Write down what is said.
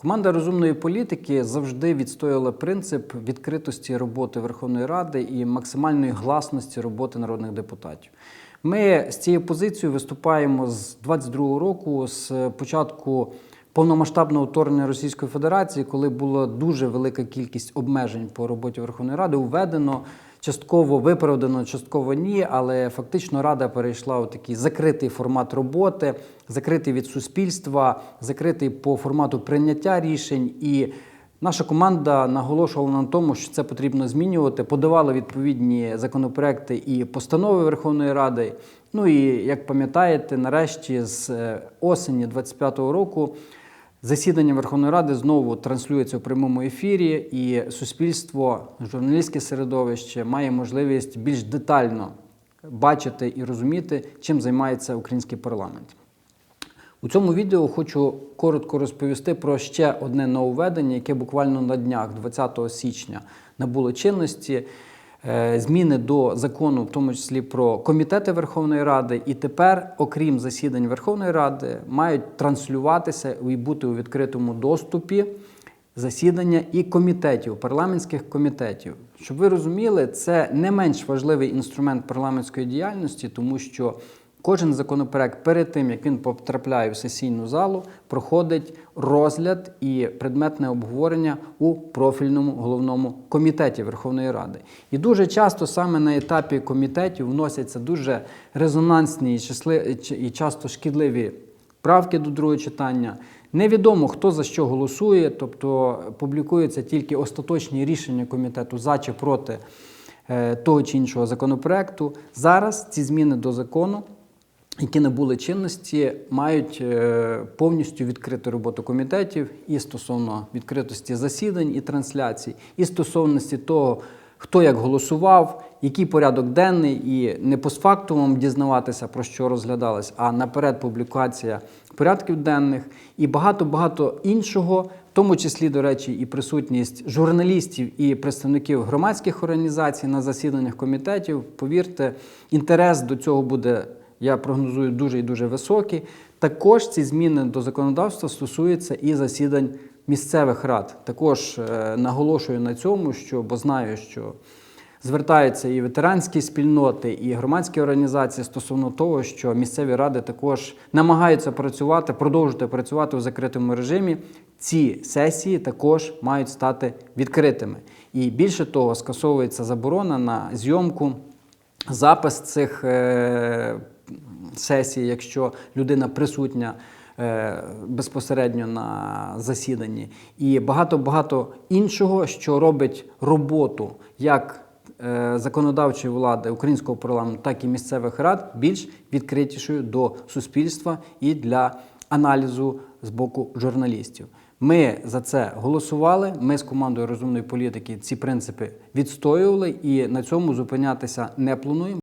Команда розумної політики завжди відстояла принцип відкритості роботи Верховної Ради і максимальної гласності роботи народних депутатів. Ми з цією позицією виступаємо з 22-го року, з початку повномасштабного вторгнення Російської Федерації, коли була дуже велика кількість обмежень по роботі Верховної Ради, введено. Частково виправдано, частково ні, але фактично рада перейшла у такий закритий формат роботи, закритий від суспільства, закритий по формату прийняття рішень. І наша команда наголошувала на тому, що це потрібно змінювати. Подавала відповідні законопроекти і постанови Верховної Ради. Ну і як пам'ятаєте, нарешті з е, осені 25-го року. Засідання Верховної Ради знову транслюється у прямому ефірі, і суспільство, журналістське середовище має можливість більш детально бачити і розуміти, чим займається український парламент. У цьому відео хочу коротко розповісти про ще одне нововведення, яке буквально на днях, 20 січня, набуло чинності. Е, Зміни до закону, в тому числі про комітети Верховної Ради, і тепер, окрім засідань Верховної Ради, мають транслюватися і бути у відкритому доступі засідання і комітетів, парламентських комітетів. Щоб ви розуміли, це не менш важливий інструмент парламентської діяльності, тому що кожен законопроект перед тим, як він потрапляє в сесійну залу, проходить розгляд і предметне обговорення у профільному головному комітеті Верховної Ради. І дуже часто саме на етапі комітетів вносяться дуже резонансні і часто шкідливі правки до другого читання. Невідомо, хто за що голосує, тобто публікуються тільки остаточні рішення комітету за чи проти е, того чи іншого законопроекту. Зараз ці зміни до закону, які набули чинності, мають е, повністю відкрити роботу комітетів і стосовно відкритості засідань і трансляцій, і стосовності того, хто як голосував, який порядок денний, і не постфактумом дізнаватися, про що розглядалось, а наперед публікація порядків денних і багато-багато іншого, в тому числі, до речі, і присутність журналістів і представників громадських організацій на засіданнях комітетів. Повірте, інтерес до цього буде, я прогнозую, дуже і дуже високий. Також ці зміни до законодавства стосуються і засідань місцевих рад. Також е, наголошую на цьому, що бо знаю, що звертаються і ветеранські спільноти, і громадські організації стосовно того, що місцеві ради також намагаються працювати, продовжувати працювати у закритому режимі. Ці сесії також мають стати відкритими. І більше того, скасовується заборона на зйомку, запис цих е, сесій, якщо людина присутня е, безпосередньо на засіданні, і багато-багато іншого, що робить роботу як е, законодавчої влади українського парламенту, так і місцевих рад більш відкритішою до суспільства і для аналізу з боку журналістів. Ми за це голосували. Ми з командою розумної політики ці принципи відстоювали і на цьому зупинятися не плануємо.